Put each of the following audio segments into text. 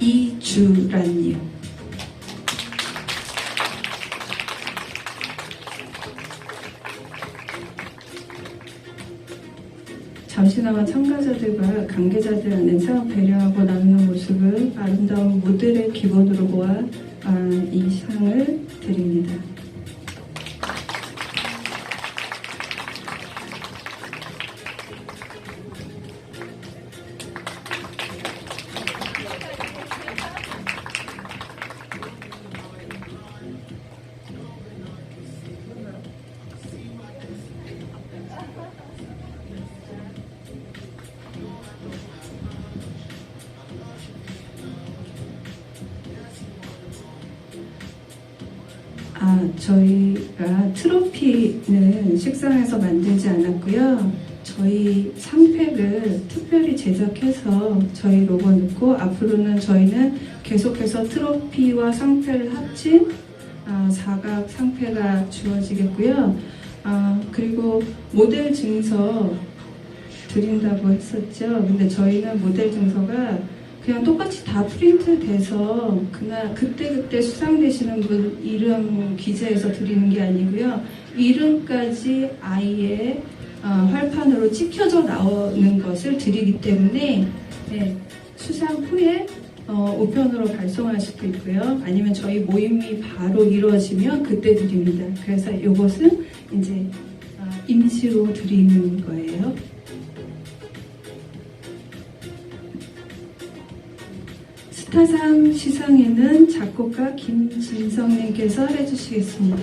이주란님. 잠시나마 참가자들과 관계자들 안에서 배려하고 나누는 모습을 아름다운 모델의 기본으로 보아 아, 이 상을 드립니다. 아, 저희가 트로피는 식상에서 만들지 않았고요. 저희 상패를 특별히 제작해서 저희 로고 넣고 앞으로는 저희는 계속해서 트로피와 상패를 합친 아, 사각 상패가 주어지겠고요. 아, 그리고 모델 증서 드린다고 했었죠. 근데 저희는 모델 증서가 그냥 똑같이 다 프린트 돼서 그날 그때그때 수상되시는 분 이름 기재해서 드리는 게 아니고요. 이름까지 아이의 어, 활판으로 찍혀져 나오는 것을 드리기 때문에 네, 수상 후에 어, 우편으로 발송할 수도 있고요. 아니면 저희 모임이 바로 이루어지면 그때 드립니다. 그래서 이것은 이제 어, 임시로 드리는 거예요. 타상 시상에는 작곡가 김진성님께서 해주시겠습니다.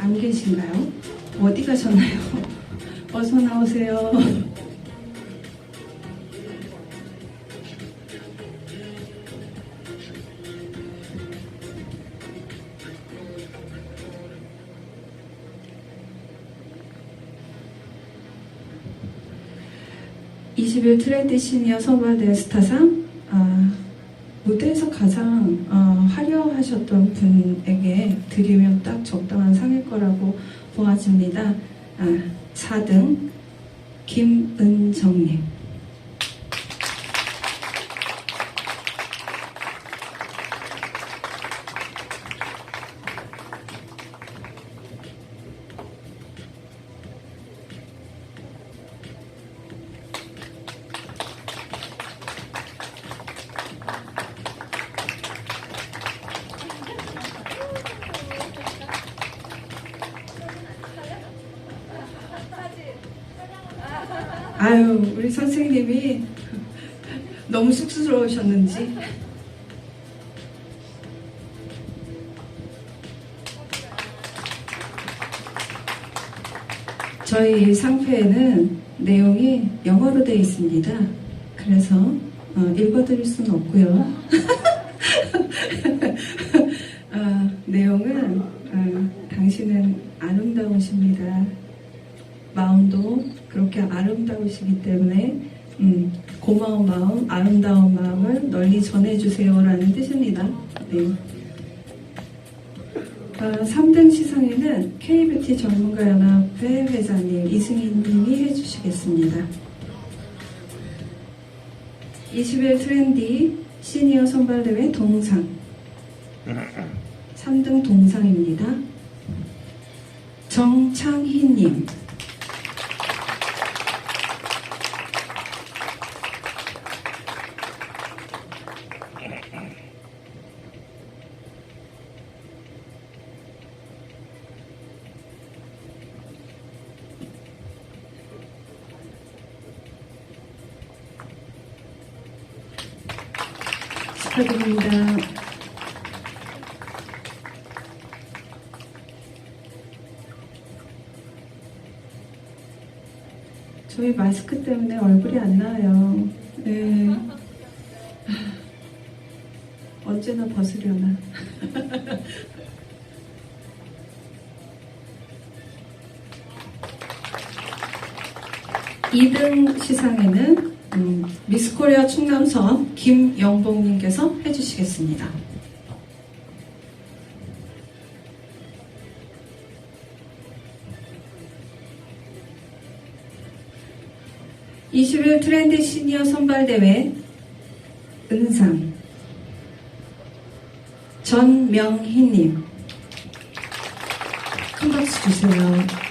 안 계신가요? 어디 가셨나요? 어서 나오세요. (21) 트렌드 시니어 선발대 스타상 아, 무대에서 가장 어, 화려하셨던 분에게 드리면 딱 적당한 상일 거라고 보아집니다. 아, 4등 김은정님. 아유, 우리 선생님이 너무 쑥스러우셨는지. 저희 상표에는 내용이 영어로 되어 있습니다. 그래서 어, 읽어드릴 수는 없고요. 어, 내용은 어, 당신은 아름다우십니다. 마음도 그렇게 아름다우시기 때문에 음, 고마운 마음, 아름다운 마음을 널리 전해주세요라는 뜻입니다. 네. 아, 3등 시상에는 K뷰티 전문가연합회 회장님 이승희님이 해주시겠습니다. 21 트렌디 시니어 선발대회 동상 3등 동상입니다. 정창희님 축하드립니다. 저희 마스크 때문에 얼굴이 안 나와요. 네. 언제나 벗으려나. 2등 시상에는 음, 미스코리아 충남선 김영봉님께서 해주시겠습니다. (21) 트렌드 시니어 선발대회 은상 전명희님. 큰 박수 주세요.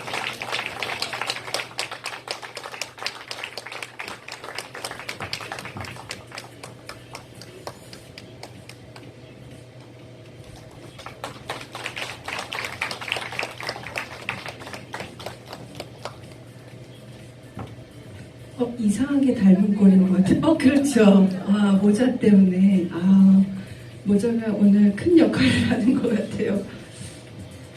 어, 이상하게 닮은 꼴인 것 같아요. 어, 그렇죠. 아, 모자 때문에. 아, 모자가 오늘 큰 역할을 하는 것 같아요.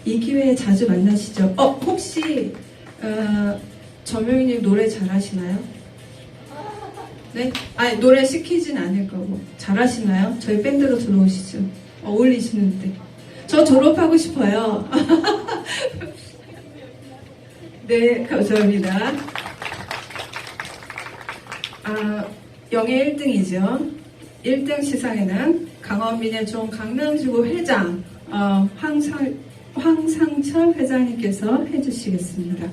이 기회에 자주 만나시죠. 어, 혹시, 어, 전명희님 노래 잘하시나요? 네? 아니, 노래 시키진 않을 거고. 잘하시나요? 저희 밴드로 들어오시죠. 어울리시는데. 저 졸업하고 싶어요. 네, 감사합니다. 아, 영예 1등이죠. 1등 시상에는 강원민의 종 강명지구 회장 어, 황상, 황상철 회장님께서 해주시겠습니다.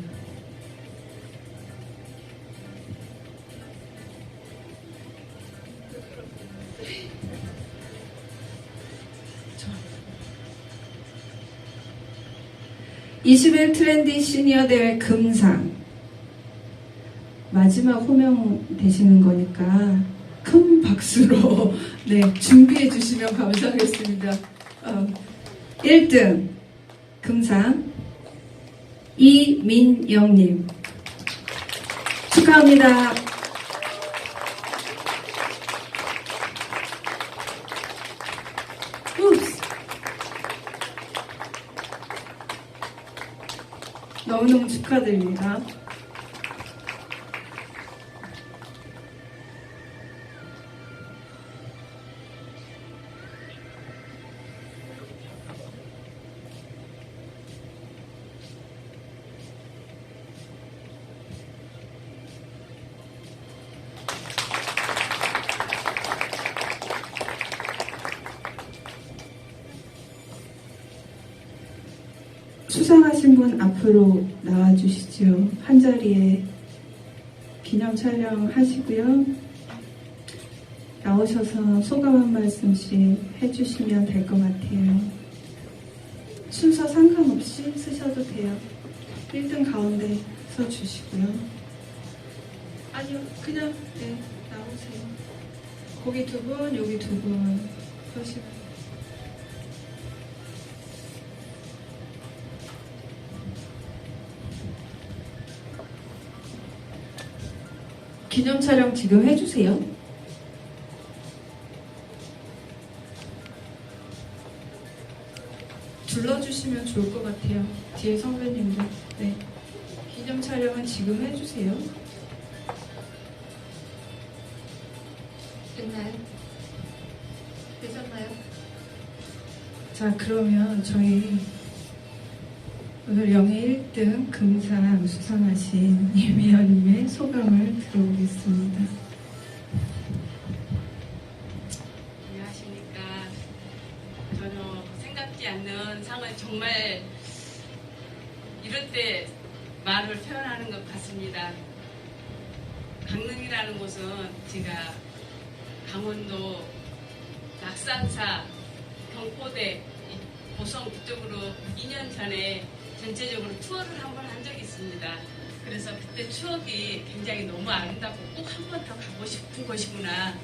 (21) 트렌디 시니어 대회 금상 마지막 호명 되시는 거니까 큰 박수로 네, 준비해 주시면 감사하겠습니다. 어, 1등 금상 이민영님 축하합니다. 너무너무 축하드립니다. 수상하신 분 앞으로 나와주시죠. 한 자리에 기념 촬영 하시고요. 나오셔서 소감 한 말씀씩 해주시면 될 것 같아요. 순서 상관없이 쓰셔도 돼요. 1등 가운데 써주시고요. 아니요, 그냥, 네, 나오세요. 거기 두 분, 여기 두분 서시면 기념 촬영 지금 해주세요. 둘러주시면 좋을 것 같아요. 뒤에 선배님들. 네. 기념 촬영은 지금 해주세요. 됐나요? 되셨나요? 자, 그러면 저희 오늘 영예 1등 금상 수상하신 이미연님의 소감을 들어보겠습니다. 안녕하십니까. 전혀 생각지 않는 상을 정말 이럴 때 말을 표현하는 것 같습니다. 강릉이라는 곳은 제가 강원도 낙산사, 경포대, 이 보성 그쪽으로 2년 전에 전체적으로 투어를 한 번 한 적이 있습니다. 그래서 그때 추억이 굉장히 너무 아름답고 꼭 한 번 더 가고 싶은 곳이구나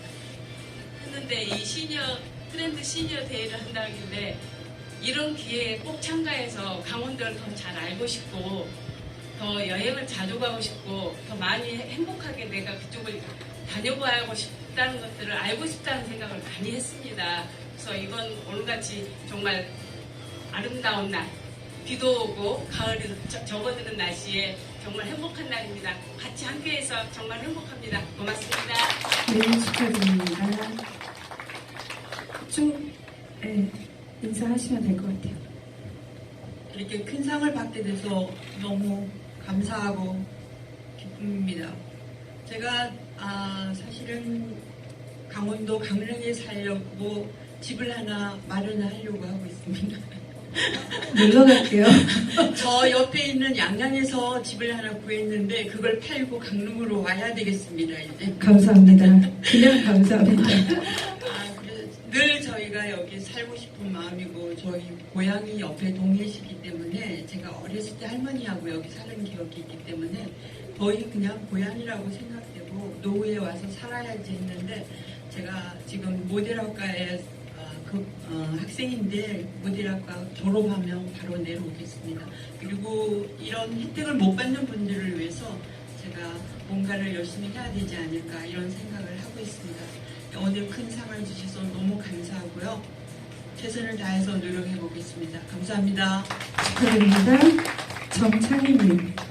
했는데 이 시니어 트렌드 시니어 대회를 한다길래 이런 기회에 꼭 참가해서 강원도를 더 잘 알고 싶고 더 여행을 자주 가고 싶고 더 많이 행복하게 내가 그쪽을 다녀봐야고 싶다는 것들을 알고 싶다는 생각을 많이 했습니다. 그래서 이번 오늘같이 정말 아름다운 날 비도 오고 가을이 저- 접어드는 날씨에 정말 행복한 날입니다. 같이 함께해서 정말 행복합니다. 고맙습니다. 네, 축하드립니다. 쭉, 네, 인사하시면 될 것 같아요. 이렇게 큰 상을 받게 돼서 너무 감사하고 기쁩니다. 제가 아, 사실은 강원도 강릉에 살려고 집을 하나 마련하려고 하고 있습니다. 놀러 갈게요. 저 옆에 있는 양양에서 집을 하나 구했는데 그걸 팔고 강릉으로 와야 되겠습니다. 이제 감사합니다. 그냥 감사합니다. 아, 그래서 늘 저희가 여기 살고 싶은 마음이고 저희 고향이 옆에 동해시기 때문에 제가 어렸을 때 할머니하고 여기 사는 기억이 있기 때문에 거의 그냥 고향이라고 생각되고 노후에 와서 살아야지 했는데 제가 지금 모델학과에 어, 그, 어, 학생인데 모델학과 졸업하면 바로 내려오겠습니다. 그리고 이런 혜택을 못 받는 분들을 위해서 제가 뭔가를 열심히 해야 되지 않을까 이런 생각을 하고 있습니다. 오늘 큰 상을 주셔서 너무 감사하고요. 최선을 다해서 노력해 보겠습니다. 감사합니다. 축하드립니다. 정창희님.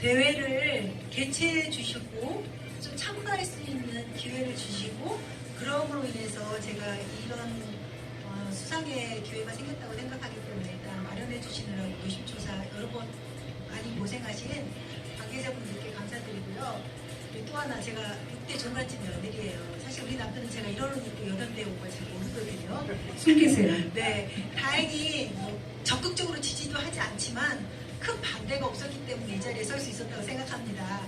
대회를 개최해 주시고 좀 참가할 수 있는 기회를 주시고 그럼으로 인해서 제가 이런 어, 수상의 기회가 생겼다고 생각하기 때문에 일단 마련해 주시느라고 노심초사 여러 번 많이 고생하신 관계자분들께 감사드리고요. 또 하나 제가 6대 종갓집 며느리예요. 사실 우리 남편은 제가 1월로 입고 8대 온걸잘 모르거든요. 숨기세요. 네, 다행히 뭐 적극적으로 지지도 하지 않지만 큰 반대가 없었기 때문에 이 자리에 설 수 있었다고 생각합니다.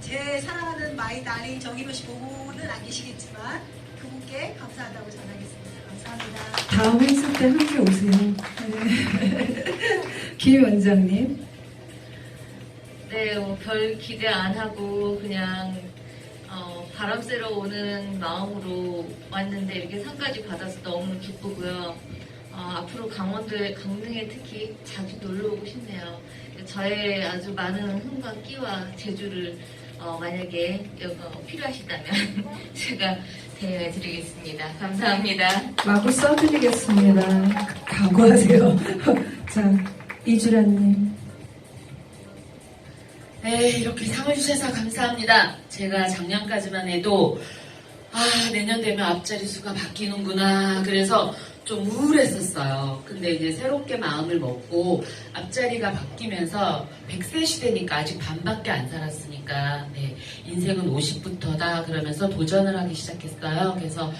제 사랑하는 마이 딸이 정희로 씨 보고는 안 계시겠지만 그분께 감사하다고 전하겠습니다. 감사합니다. 다음 행사 때 함께 오세요. 네. 김 원장님. 네, 어, 별 기대 안 하고 그냥 어, 바람 쐬러 오는 마음으로 왔는데 이렇게 상까지 받아서 너무 기쁘고요. 어, 앞으로 강원도에 강릉에 특히 자주 놀러 오고 싶네요. 저의 아주 많은 흥과 끼와 재주를 어, 만약에 어, 필요하시다면 제가 대여해 드리겠습니다. 감사합니다. 마구 써드리겠습니다. 각오하세요. 자, 이주라님. 네, 이렇게 상을 주셔서 감사합니다. 제가 작년까지만 해도 아, 내년 되면 앞자리 수가 바뀌는구나. 그래서 좀 우울했었어요. 근데 이제 새롭게 마음을 먹고 앞자리가 바뀌면서 100세 시대니까 아직 반밖에 안 살았으니까 네, 인생은 50부터다 그러면서 도전을 하기 시작했어요. 그래서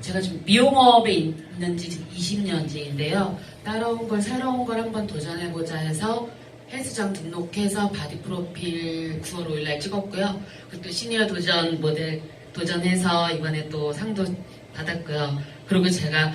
제가 지금 미용업에 있는 지 지금 20년째인데요. 따라온 걸 새로운 걸 한번 도전해보자 해서 헬스장 등록해서 바디 프로필 9월 5일날 찍었고요. 그리고 또 시니어 도전 모델 도전해서 이번에 또 상도 받았고요. 그리고 제가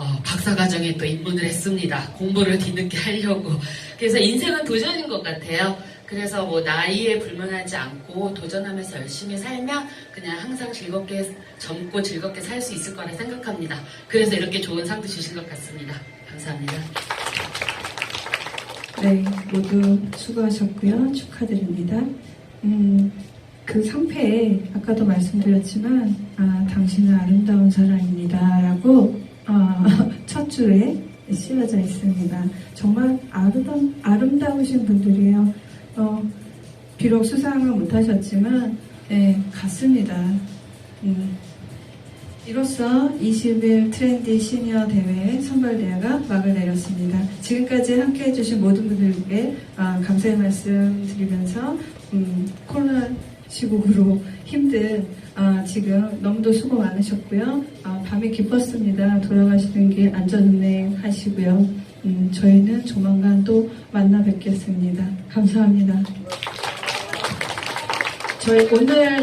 어, 박사과정에 또 입문을 했습니다. 공부를 뒤늦게 하려고. 그래서 인생은 도전인 것 같아요. 그래서 뭐 나이에 불문하지 않고 도전하면서 열심히 살면 그냥 항상 즐겁게 젊고 즐겁게 살 수 있을 거라 생각합니다. 그래서 이렇게 좋은 상도 주신 것 같습니다. 감사합니다. 네, 모두 수고하셨고요. 축하드립니다. 음, 그 상패에 아까도 말씀드렸지만, 아, 당신은 아름다운 사람입니다. 라고, 어, 첫 줄에 씌워져 있습니다. 정말 아름다운, 아름다우신 분들이에요. 어, 비록 수상은 못하셨지만, 네, 같습니다. 음, 이로써 20일 트렌디 시니어 대회 선발 대회가 막을 내렸습니다. 지금까지 함께 해주신 모든 분들께 아, 감사의 말씀 드리면서 음, 코로나 시국으로 힘든 아, 지금 너무도 수고 많으셨고요. 아, 밤이 깊었습니다. 돌아가시는 길 안전운행 하시고요. 음, 저희는 조만간 또 만나 뵙겠습니다. 감사합니다. 저희 오늘